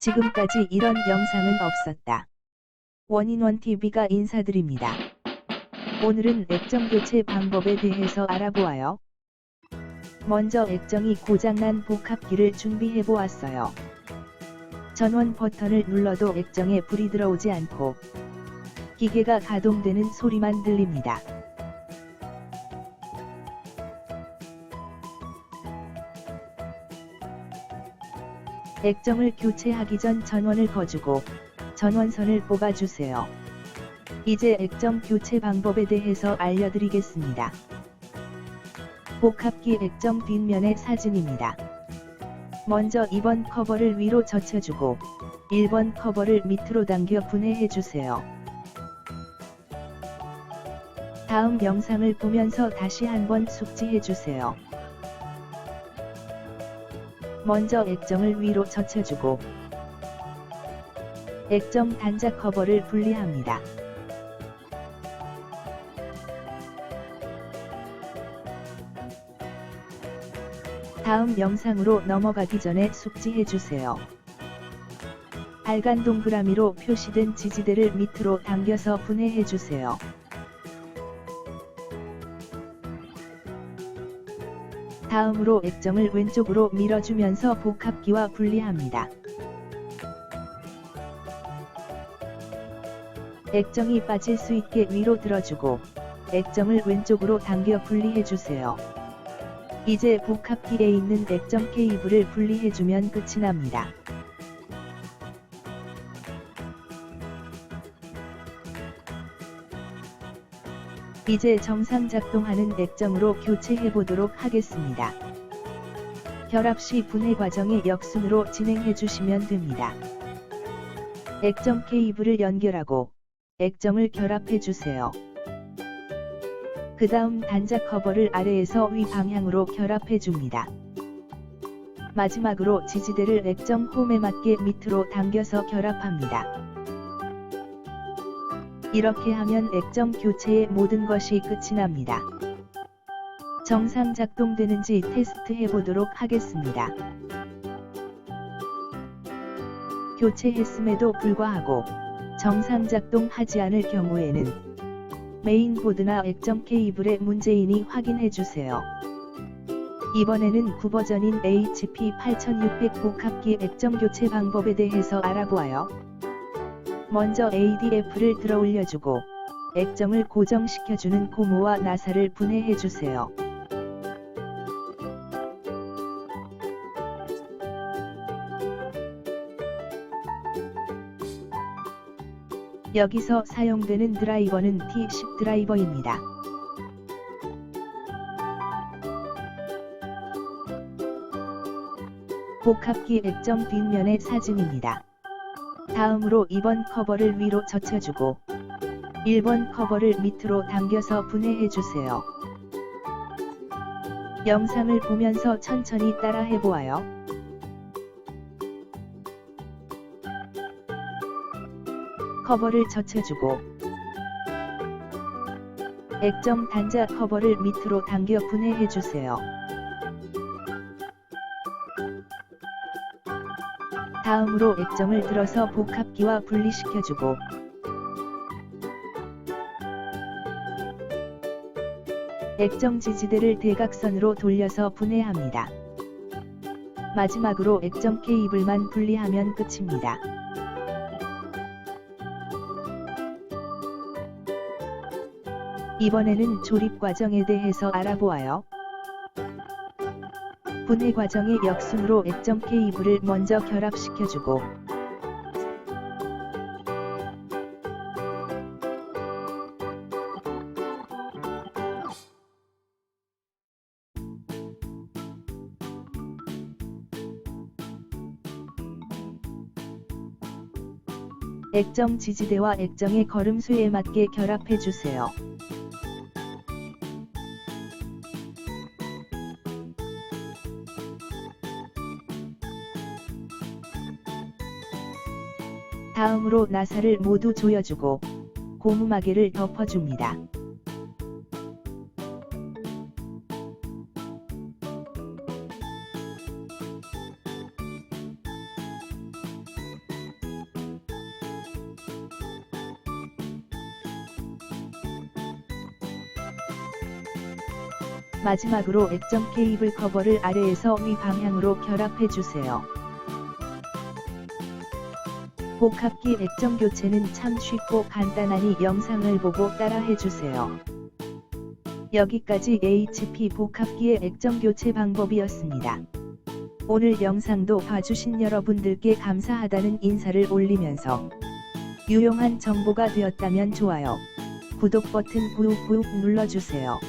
지금까지 이런 영상은 없었다. 원인원 TV가 인사드립니다. 오늘은 액정 교체 방법에 대해서 알아보아요. 먼저 액정이 고장난 복합기를 준비해 보았어요. 전원 버튼을 눌러도 액정에 불이 들어오지 않고 기계가 가동되는 소리만 들립니다. 액정을 교체하기 전 전원을 거주고 전원선을 뽑아주세요. 이제 액정 교체 방법에 대해서 알려드리겠습니다. 복합기 액정 뒷면의 사진입니다. 먼저 2번 커버를 위로 젖혀주고 1번 커버를 밑으로 당겨 분해해주세요. 다음 영상을 보면서 다시 한번 숙지해주세요. 먼저 액정을 위로 젖혀주고 액정 단자 커버를 분리합니다. 다음 영상으로 넘어가기 전에 숙지해주세요. 빨간 동그라미로 표시된 지지대를 밑으로 당겨서 분해해주세요. 다음으로 액정을 왼쪽으로 밀어주면서 복합기와 분리합니다. 액정이 빠질 수 있게 위로 들어주고 액정을 왼쪽으로 당겨 분리해주세요. 이제 복합기에 있는 액정 케이블을 분리해주면 끝이 납니다. 이제 정상 작동하는 액정으로 교체해 보도록 하겠습니다. 결합 시 분해 과정의 역순으로 진행해 주시면 됩니다. 액정 케이블을 연결하고 액정을 결합해 주세요. 그 다음 단자 커버를 아래에서 위 방향으로 결합해 줍니다. 마지막으로 지지대를 액정 홈에 맞게 밑으로 당겨서 결합합니다. 이렇게 하면 액정 교체의 모든 것이 끝이 납니다. 정상 작동되는지 테스트 해 보도록 하겠습니다. 교체했음에도 불구하고 정상 작동하지 않을 경우에는 메인보드나 액정 케이블의 문제이니 확인해 주세요. 이번에는 구버전인 HP8600 복합기 액정 교체 방법에 대해서 알아보아요. 먼저 ADF를 들어 올려주고 액정을 고정시켜주는 고무와 나사를 분해해주세요. 여기서 사용되는 드라이버는 T10 드라이버입니다. 복합기 액정 뒷면의 사진입니다. 다음으로 2번 커버를 위로 젖혀주고 1번 커버를 밑으로 당겨서 분해해주세요. 영상을 보면서 천천히 따라 해 보아요. 커버를 젖혀주고 액정 단자 커버를 밑으로 당겨 분해해주세요. 다음으로 액정을 들어서 복합기와 분리시켜주고 액정 지지대를 대각선으로 돌려서 분해합니다. 마지막으로 액정 케이블만 분리하면 끝입니다. 이번에는 조립 과정에 대해서 알아보아요. 분해 과정의 역순으로 액정 케이블을 먼저 결합시켜주고 액정 지지대와 액정의 걸음수에 맞게 결합해 주세요. 다음으로 나사를 모두 조여주고 고무마개를 덮어줍니다. 마지막으로 액정 케이블 커버를 아래에서 위 방향으로 결합해 주세요. 복합기 액정 교체는 참 쉽고 간단하니 영상을 보고 따라해 주세요. 여기까지 HP 복합기의 액정 교체 방법이었습니다. 오늘 영상도 봐주신 여러분들께 감사하다는 인사를 올리면서 유용한 정보가 되었다면 좋아요, 구독 버튼 구욱구욱 눌러주세요.